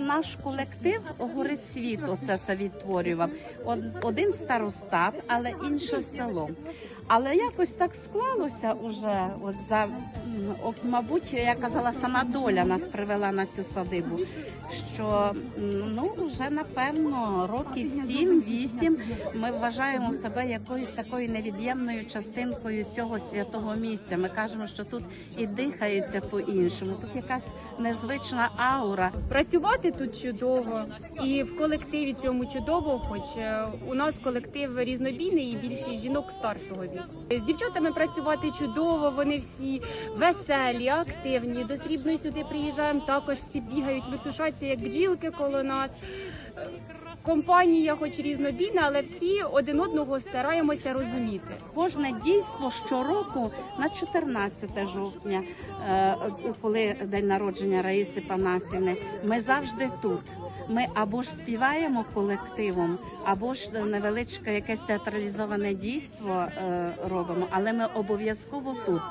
наш колектив гори світу це, це відтворював. Од- Один старостат, але інше село. Але якось так склалося уже, ось за мабуть, я казала, сама доля нас привела на цю садибу. Що ну вже напевно років 7-8 ми вважаємо себе якоюсь такою невід'ємною частинкою цього святого місця. Ми кажемо, що тут і дихається по-іншому. Тут якась незвична аура. Працювати тут чудово, і в колективі цьому чудово, хоч е, у нас колектив різнобійний і більшість жінок старшого віку. З дівчатами працювати чудово, вони всі веселі, активні. До срібної сюди приїжджаємо. Також всі бігають, метушаться як бджілки коло нас. Компанія, хоч різнобійна, але всі один одного стараємося розуміти. Кожне дійство щороку на 14 жовтня, е, коли день народження Раїси Панасівни, ми завжди тут. Ми або ж співаємо колективом, або ж невеличке якесь театралізоване дійство е, робимо, але ми обов'язково тут.